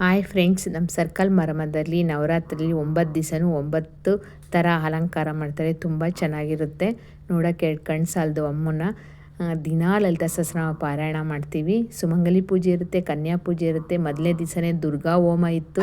Hi friends ನಮ್ಮ circle ಮರಮದಲ್ಲಿ ನವರಾತ್ರಿಲಿ ಒಂಬತ್ತು ದಿವಸನೂ ಒಂಬತ್ತು ಥರ ಅಲಂಕಾರ ಮಾಡ್ತಾರೆ. ತುಂಬ ಚೆನ್ನಾಗಿರುತ್ತೆ. ನೋಡೋಕ್ಕೆ ಕಣ್ಣು ಸಾಲದು ಅಮ್ಮನ ದಿನ ಲಲಿತ ಸಹಸ್ರನಾಮ ಪಾರಾಯಣ ಮಾಡ್ತೀವಿ. ಸುಮಂಗಲಿ ಪೂಜೆ ಇರುತ್ತೆ, ಕನ್ಯಾ ಪೂಜೆ ಇರುತ್ತೆ. ಮೊದಲನೇ ದಿವಸನೇ ದುರ್ಗಾ ಹೋಮ ಇತ್ತು.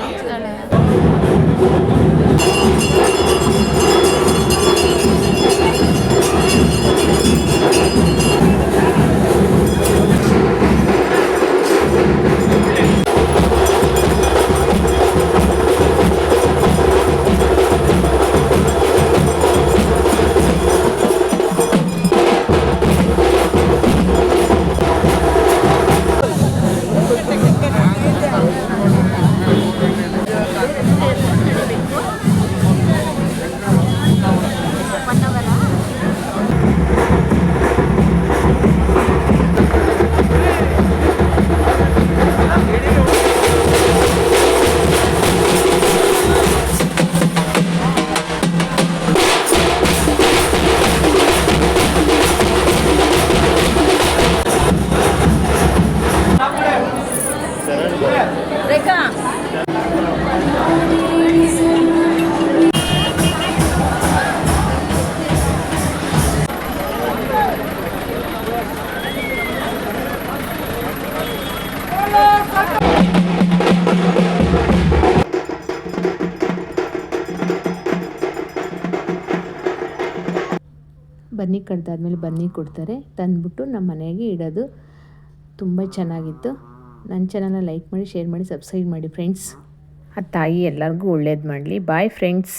Bye. ಬನ್ನಿ ಕಡ್ದಾದ್ಮೇಲೆ ಬನ್ನಿ ಕೊಡ್ತಾರೆ. ತಂದ್ಬಿಟ್ಟು ನಮ್ಮ ಮನೆಗೆ ಇಡೋದು ತುಂಬ ಚೆನ್ನಾಗಿತ್ತು. ನನ್ನ ಚಾನಲ್ನ ಲೈಕ್ ಮಾಡಿ ಶೇರ್ ಮಾಡಿ ಸಬ್ಸ್ಕ್ರೈಬ್ ಮಾಡಿ ಫ್ರೆಂಡ್ಸ್ ಆ ತಾಯಿ ಎಲ್ಲರಿಗೂ ಒಳ್ಳೇದು ಮಾಡಲಿ. Bye friends